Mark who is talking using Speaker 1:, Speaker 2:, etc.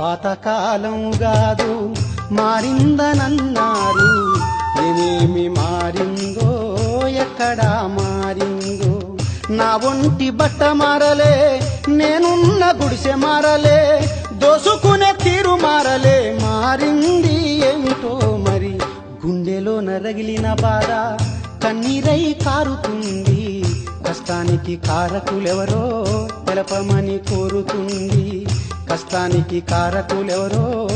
Speaker 1: పాతకాలం కాదు మారిందనన్నారు. ఏమేమి మారిందో ఎక్కడా మారిందో. నా ఒంటి బట్ట మారలే నేనున్న గుడిసె మారలే దోసుకునే తీరు మారలే. మారింది ఏమిటో మరి? గుండెలో నరగిలిన బాధ కన్నీరై కారుతుంది. కష్టానికి కారకులెవరో తెలపమని కోరుతుంది. కష్టానికి కారకులెవరో?